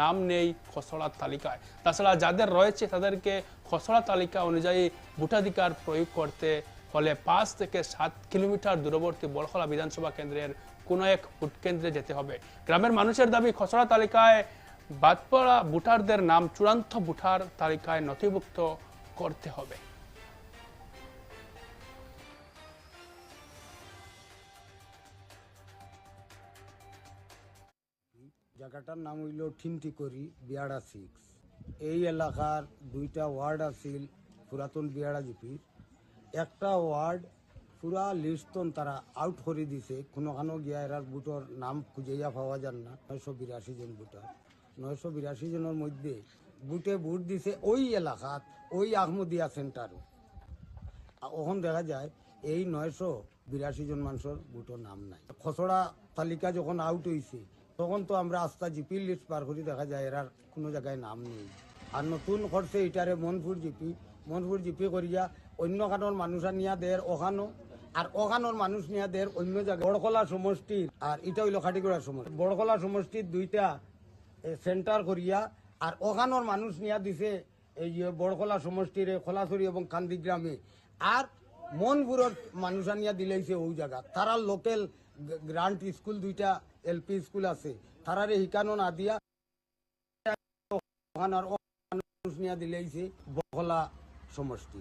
নাম নেই খসড়ার তালিকায়। তাছাড়া যাদের রয়েছে তাদেরকে খসড়া তালিকা অনুযায়ী ভোটাধিকার প্রয়োগ করতে হলে পাঁচ থেকে সাত কিলোমিটার দূরবর্তী বড়খলা বিধানসভা কেন্দ্রের কোনো এক ভোট কেন্দ্রে যেতে হবে। গ্রামের মানুষের দাবি, খসড়া তালিকায় বাদ পড়া ভোটারদের নাম চূড়ান্ত ভোটার তালিকায় নথিভুক্ত করতে হবে। জায়গাটার নাম হইল ঠিনটিকরি বিয়াড়া সিক্স। এই এলাকার দুইটা ওয়ার্ড আছিল পুরাতন বিয়াড়া জিপির একটা ওয়ার্ড পুরা লিস্টন তারা আউট করে দিছে কোনো গিয়া এরার বুটর নাম খুঁজাইয়া পাওয়া যান না। নয়শো বিরাশি জন বুটার। নয়শো বিরাশি জনের মধ্যে বুটে বুট দিছে ওই এলাকাত, ওই আহমদিয়া সেন্টারও ওখান দেখা যায় এই নয়শো বিরাশি জন মানুষের বুটোর নাম নাই। খসড়া তালিকা যখন আউট হয়েছে তখন তো আমরা আস্তা জিপি লিস্ট পার করি, দেখা যায় এরার কোনো জায়গায় নাম নেই। আর নতুন করছে এটারে মনপুর জিপি। মনপুর জিপি করিয়া অন্য কানোর মানুষ নিয়া দের ওখানো, আর ওখানোর মানুষ নিয়া দের অন্য জায়গায়। বড়কলা সমষ্টির, আর এটা হইল খাটিগড়া সমষ্টি। বড়কলা সমষ্টির দুইটা সেন্টার করিয়া, আর ওখানোর মানুষ নিয়া দিছে এই বড়কলা সমষ্টির খোলাছড়ি এবং কান্দিগ্রামে। আর মনপুরত মানুষ আনিয়া দিলেইছে ওই জায়গা। তারা লোকাল গ্রান্ট স্কুল দুইটা এলপি স্কুল আছে। তারারে শিকানো না দিয়া মানুষ নিয়া দিলেইছে বকলা সমষ্টি,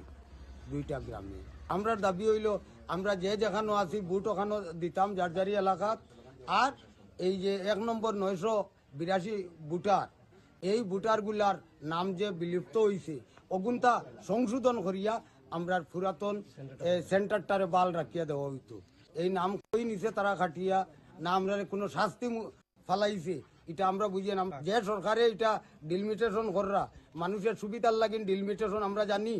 দুইটা গ্রামে। আমরা দাবি হইল, আমরা যে যেখানে আছি বুট ওখানে দিতাম জারজারি এলাকাত। আর এই যে এক নম্বর নয়শো বিরাশি বুটার, এই বুটারগুলার নাম যে বিলুপ্ত হয়েছে অগুন্তা সংশোধন করিয়া আমরা পুরাতন সেন্টারটারে বাল রাখিয়া দেওয়া হইতো। এই নাম কই নিছে তারা খাটিয়া? না আমরা কোনো শাস্তি ফালাইছে? এটা আমরা বুঝিয়ে নাম যে সরকারে এটা ডিলমিটেশন কররা, মানুষের সুবিধার লাগিন ডিলমিটেশন আমরা জানি।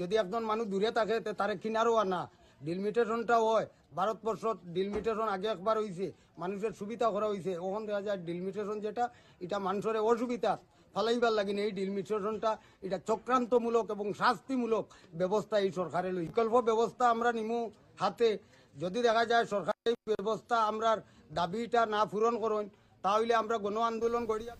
যদি একজন মানুষ দূরে থাকে তারে কিনারও আনা। ডিলিমিটেশনটা হয়। ভারতবর্ষত ডিলমিটেশন আগে একবার হয়েছে মানুষের সুবিধা করা হয়েছে ওখান দেখা যায় ডিলমিটেশন যেটা, এটা মানুষের অসুবিধা। ফালাইবার লাগিনি এই ডিল মিশ্রণটা এটা চক্রান্তমূলক এবং শাস্তিমূলক ব্যবস্থা এই সরকারের। বিকল্প ব্যবস্থা আমরা নিমু হাতে যদি দেখা যায় সরকারি ব্যবস্থা আমরা দাবিটা না পূরণ করুন, তাহলে আমরা গণ আন্দোলন করিয়া